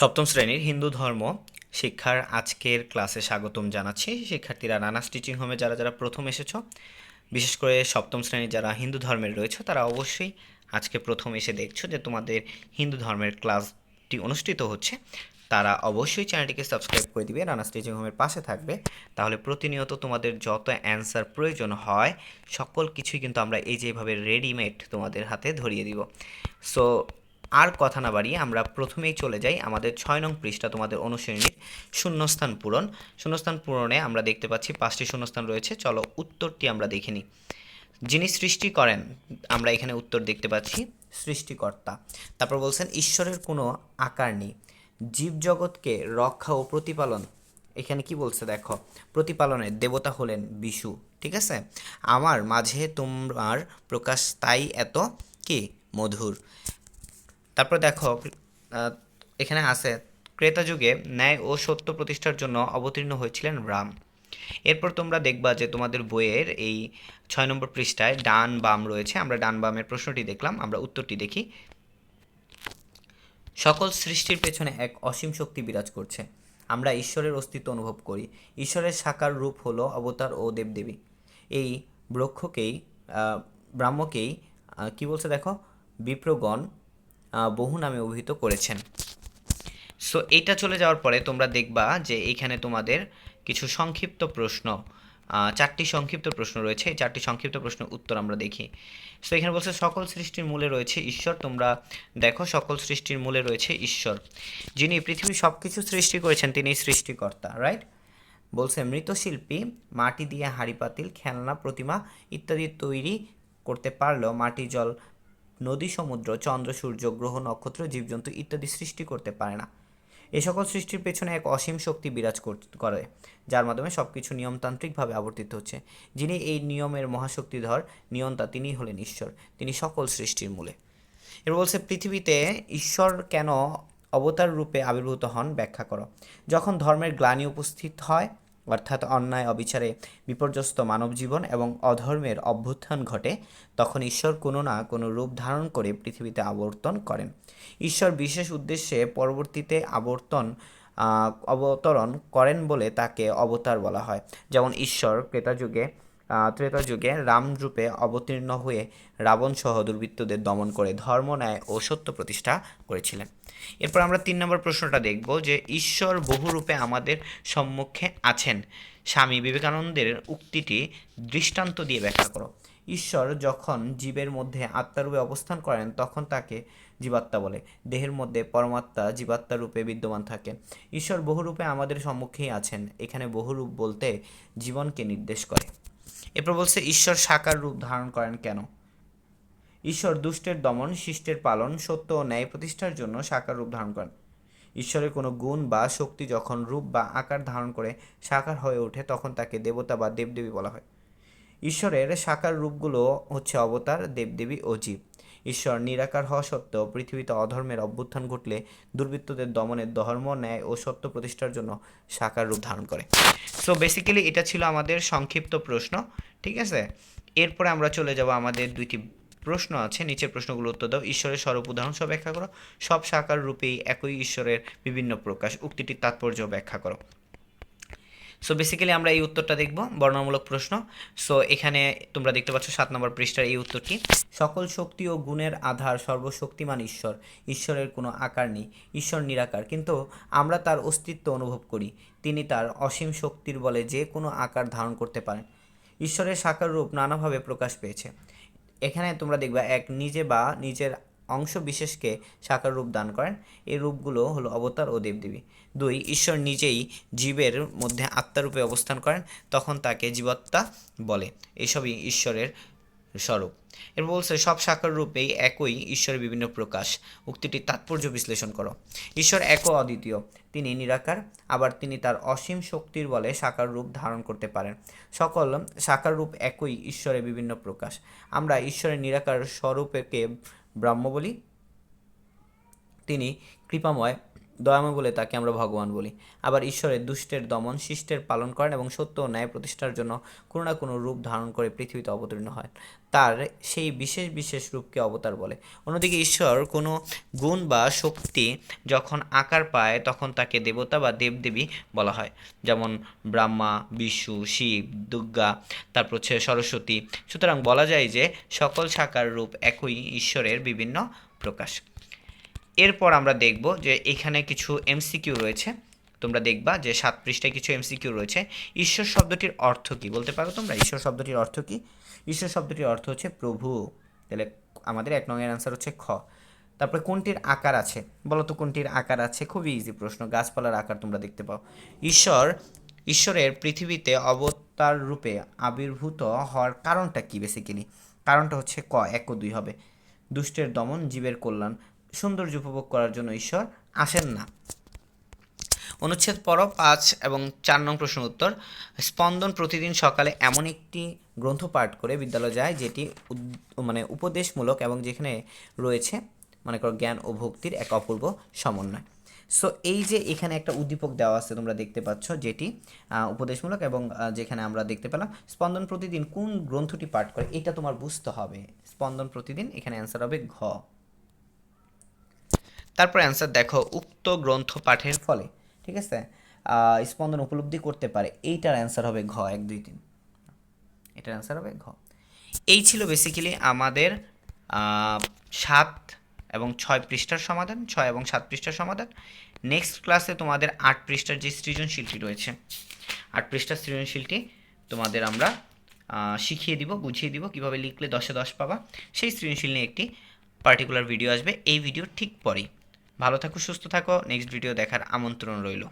সপ্তম শ্রেণির হিন্দু ধর্ম শিক্ষার আজকের ক্লাসে স্বাগতম জানাচ্ছি। শিক্ষার্থীরা নানা স্টিচিং হোমে যারা যারা প্রথম এসেছ, বিশেষ করে সপ্তম শ্রেণির যারা হিন্দু ধর্মের রয়েছে, তারা অবশ্যই আজকে প্রথম এসে দেখছ যে তোমাদের হিন্দু ধর্মের ক্লাসটি অনুষ্ঠিত হচ্ছে। তারা অবশ্যই চ্যানেলটিকে সাবস্ক্রাইব করে দিবে রানা স্টিচিং হোমের পাশে থাকবে। তাহলে প্রতিনিয়ত তোমাদের যত অ্যান্সার প্রয়োজন হয়, সকল কিছুই কিন্তু আমরা এই যেভাবে রেডিমেড তোমাদের হাতে ধরিয়ে দিব। সো আর কথা না বাড়িয়ে আমরা প্রথমেই চলে যাই আমাদের ছয় নং পৃষ্ঠা তোমাদের অনুশ্রেণীর শূন্যস্থান পূরণ। শূন্যস্থান পূরণে আমরা দেখতে পাচ্ছি পাঁচটি শূন্যস্থান রয়েছে। চলো উত্তরটি আমরা দেখে নিই। যিনি সৃষ্টি করেন, আমরা এখানে উত্তর দেখতে পাচ্ছি, সৃষ্টিকর্তা। তারপর বলছেন, ঈশ্বরের কোনো আকার নেই। জীবজগৎকে রক্ষা ও প্রতিপালন, এখানে কি বলছে দেখো প্রতিপালনের দেবতা হলেন বিশু, ঠিক আছে? আমার মাঝে তোমার প্রকাশ তাই এত কি? মধুর। তারপর দেখো এখানে আছে, ক্রেতা যুগে ন্যায় ও সত্য প্রতিষ্ঠার জন্য অবতীর্ণ হয়েছিলেন রাম। এরপর তোমরা দেখবা যে তোমাদের বইয়ের এই ছয় নম্বর পৃষ্ঠায় ডান বাম রয়েছে, আমরা ডান বামের প্রশ্নটি দেখলাম, আমরা উত্তরটি দেখি। সকল সৃষ্টির পেছনে এক অসীম শক্তি বিরাজ করছে। আমরা ঈশ্বরের অস্তিত্ব অনুভব করি। ঈশ্বরের সাকার রূপ হলো অবতার ও দেবদেবী। এই ব্রক্ষকেই ব্রাহ্মকেই কি বলছে দেখো? বিপ্রগণ বহু নামে অভিহিত করেছেন। সো এইটা চলে যাওয়ার পরে তোমরা দেখবা যে এইখানে তোমাদের কিছু সংক্ষিপ্ত প্রশ্ন চারটি সংক্ষিপ্ত প্রশ্ন রয়েছে। এই চারটি সংক্ষিপ্ত প্রশ্নের উত্তর আমরা দেখি। সো এখানে বলছে, সকল সৃষ্টির মূলে রয়েছে ঈশ্বর। তোমরা দেখো, সকল সৃষ্টির মূলে রয়েছে ঈশ্বর। যিনি পৃথিবীর সব কিছু সৃষ্টি করেছেন, তিনি সৃষ্টিকর্তা রাইট বলছে মৃৎশিল্পী মাটি দিয়ে হাঁড়ি, পাতিল, খেলনা, প্রতিমা ইত্যাদি তৈরি করতে পারলেও মাটি, জল নদী, সমুদ্র, চন্দ্র, সূর্য, গ্রহ, নক্ষত্র, জীবজন্তু ইত্যাদি সৃষ্টি করতে পারে না। এ সকল সৃষ্টির পেছনে এক অসীম শক্তি বিরাজ কর- যার মাধ্যমে সব কিছু নিয়মতান্ত্রিকভাবে আবর্তিত হচ্ছে। যিনি এই নিয়মের মহাশক্তিধর, নিয়ন্তা তিনিই হলেন ঈশ্বর। তিনি সকল সৃষ্টির মূলে। এর বলছে, পৃথিবীতে ঈশ্বর কেন অবতার রূপে আবির্ভূত হন? ব্যাখ্যা করো। যখন ধর্মের গ্লানি উপস্থিত হয় অর্থাৎ অন্যায় অবিচারে বিপর্যস্ত মানব জীবন এবং অধর্মের অভ্যুত্থান ঘটে তখন ঈশ্বর কোনো না কোনো রূপ ধারণ করে পৃথিবীতে আবর্তন করেন। ঈশ্বর বিশেষ উদ্দেশ্যে পরবর্তীতে আবর্তন অবতরণ করেন বলে তাকে অবতার বলা হয়। যেমন ঈশ্বর ক্রেতাযুগে আহ, ত্রেতা যুগে রামরূপে অবতীর্ণ হয়ে রাবণ সহ দুর্বৃত্তদের দমন করে ধর্ম, ন্যায় ও সত্য প্রতিষ্ঠা করেছিলেন। এরপর আমরা তিন নম্বর প্রশ্নটা দেখব যে, ঈশ্বর বহুরূপে আমাদের সম্মুখে আছেন। স্বামী বিবেকানন্দের উক্তিটি দৃষ্টান্ত দিয়ে ব্যাখ্যা করো। ঈশ্বর যখন জীবের মধ্যে আত্মারূপে অবস্থান করেন, তখন তাকে জীবাত্মা বলে। দেহের মধ্যে পরমাত্মা জীবাত্মা রূপে বিদ্যমান থাকেন ঈশ্বর বহুরূপে আমাদের সম্মুখেই আছেন। এখানে বহুরূপ বলতে জীবনকে নির্দেশ করে। এরপর বলছে, ঈশ্বর সাকার রূপ ধারণ করেন কেন? ঈশ্বর দুষ্টের দমন, শিষ্টের পালন, সত্য ও ন্যায় প্রতিষ্ঠার জন্য সাকার রূপ ধারণ করেন। ঈশ্বরের কোনো গুণ বা শক্তি যখন রূপ বা আকার ধারণ করে সাকার হয়ে ওঠে, তখন তাকে দেবতা বা দেবদেবী বলা হয়। ঈশ্বরের সাকার রূপগুলো হচ্ছে অবতার, দেবদেবী ও জীব। ঈশ্বর নিরাকার হওয়া সত্ত্বেও পৃথিবীতে অধর্মের অভ্যুত্থান ঘটলে দুর্বৃত্তদের দমনের ধর্ম, ন্যায় ও সত্য প্রতিষ্ঠার জন্য সাকার রূপ ধারণ করে। সো বেসিক্যালি এটা ছিল আমাদের সংক্ষিপ্ত প্রশ্ন, ঠিক আছে? এরপরে আমরা চলে যাব আমাদের দুইটি প্রশ্ন আছে। নিচের প্রশ্নগুলো উত্তর দাও। ঈশ্বরের স্বরূপ উদাহরণ সহ ব্যাখ্যা করো। সব সাকার রূপেই একই ঈশ্বরের বিভিন্ন প্রকাশ। উক্তিটির তাৎপর্য ব্যাখ্যা করো। সো বেসিক্যালি আমরা এই উত্তরটা দেখব, বর্ণনামূলক প্রশ্ন। সো এখানে তোমরা দেখতে পাচ্ছ সাত নম্বর পৃষ্ঠার এই উত্তরটি। সকল শক্তি ও গুণের আধার সর্বশক্তিমান ঈশ্বর। ঈশ্বরের কোনো আকার নেই। ঈশ্বর নিরাকার। কিন্তু আমরা তার অস্তিত্ব অনুভব করি। তিনি তার অসীম শক্তির বলে যে কোনো আকার ধারণ করতে পারেন। ঈশ্বরের সাকার রূপ নানাভাবে প্রকাশ পেয়েছে। এখানে তোমরা দেখবা, এক নিজে বা নিজের অংশ বিশেষকে সাকার রূপ দান করেন। এই রূপগুলো হলো অবতার ও দেবদেবী। দুই, ঈশ্বর নিজেই জীবের মধ্যে আত্মারূপে অবস্থান করেন, তখন তাকে জীবাত্মা বলে। এসবই ঈশ্বরের স্বরূপ। এর বলছে, সব সাকার রূপেই একই ঈশ্বরের বিভিন্ন প্রকাশ। উক্তিটির তাৎপর্য বিশ্লেষণ করো। ঈশ্বর এক অদ্বিতীয়। তিনি নিরাকার, আবার তিনি তার অসীম শক্তির বলে সাকার রূপ ধারণ করতে পারেন। সকল সাকার রূপ একই ঈশ্বরের বিভিন্ন প্রকাশ। আমরা ঈশ্বরের নিরাকার স্বরূপকে ব্রাহ্ম বলি তিনি কৃপাময় দয়াময় বলে তাকে আমরা ভগবান বলি। আবার ঈশ্বরের দুষ্টের দমন, শিষ্টের পালন করেন এবং সত্য ও ন্যায় প্রতিষ্ঠার জন্য কোনো না কোনো রূপ ধারণ করে পৃথিবীতে অবতীর্ণ হয়। তার সেই বিশেষ বিশেষ রূপকে অবতার বলে। অন্যদিকে ঈশ্বর কোনো গুণ বা শক্তি যখন আকার পায়, তখন তাকে দেবতা বা দেবদেবী বলা হয়। যেমন ব্রহ্মা, বিষ্ণু, শিব, দুর্গা, তারপর হচ্ছে সরস্বতী। সুতরাং বলা যায় যে সকল সাকার রূপ একই ঈশ্বরের বিভিন্ন প্রকাশ। এরপর আমরা দেখব যে এখানে কিছু এমসিকিউ রয়েছে। তোমরা দেখবা যে সাত পৃষ্ঠায় কিছু এমসিকিউ রয়েছে। ঈশ্বর শব্দটির অর্থ কী? বলতে পারো তোমরা? ঈশ্বর শব্দটির অর্থ কী? ঈশ্বর শব্দটির অর্থ হচ্ছে প্রভু। তাহলে আমাদের এক নঙের অ্যান্সার হচ্ছে খ। তারপরে কোনটির আকার আছে? বলো তো কোনটির আকার আছে? খুবই ইজি প্রশ্ন, গাছপালার আকার তোমরা দেখতে পাও। ঈশ্বর, ঈশ্বরের পৃথিবীতে অবতার রূপে আবির্ভূত হওয়ার কারণটা কি বেসিক্যালি কারণটা হচ্ছে ক, এক ও দুই হবে। দুষ্টের দমন, জীবের কল্যাণ। সৌন্দর্য উপভোগ করার জন্য ঈশ্বর আসেন না। অনুচ্ছেদ পর পাঁচ এবং চার নং প্রশ্ন উত্তর, স্পন্দন প্রতিদিন সকালে এমন একটি গ্রন্থ পাঠ করে বিদ্যালয়ে যায় যেটি মানে উপদেশমূলক এবং যেখানে রয়েছে, মনে করো, জ্ঞান ও ভক্তির এক অপূর্ব সমন্বয়। সো এই যে এখানে একটা উদ্দীপক দেওয়া আছে তোমরা দেখতে পাচ্ছ, যেটি উপদেশমূলক এবং যেখানে আমরা দেখতে পেলাম, স্পন্দন প্রতিদিন কোন গ্রন্থটি পাঠ করে, এটা তোমার বুঝতে হবে। স্পন্দন প্রতিদিন এখানে অ্যান্সার হবে ঘ। তারপর অ্যান্সার দেখো, উক্ত গ্রন্থ পাঠের ফলে, ঠিক আছে? স্পন্দন উপলব্ধি করতে পারে। এইটার অ্যান্সার হবে ঘ, এক, দুই, তিন। এটার অ্যান্সার হবে ঘ। এই ছিল বেসিক্যালি আমাদের সাত এবং ছয় পৃষ্ঠার সমাধান, ছয় এবং সাত পৃষ্ঠার সমাধান। নেক্সট ক্লাসে তোমাদের আট পৃষ্ঠার যে সৃজনশীলটি রয়েছে, আট পৃষ্ঠার সৃজনশীলটি তোমাদের আমরা শিখিয়ে দিব, বুঝিয়ে দিব, কীভাবে লিখলে দশে দশ পাবা। সেই সৃজনশীল নিয়ে একটি পার্টিকুলার ভিডিও আসবে। এই ভিডিওর ঠিক পরেই। ভালো থাকো সুস্থ থাকো। নেক্সট ভিডিও দেখার আমন্ত্রণ রইল।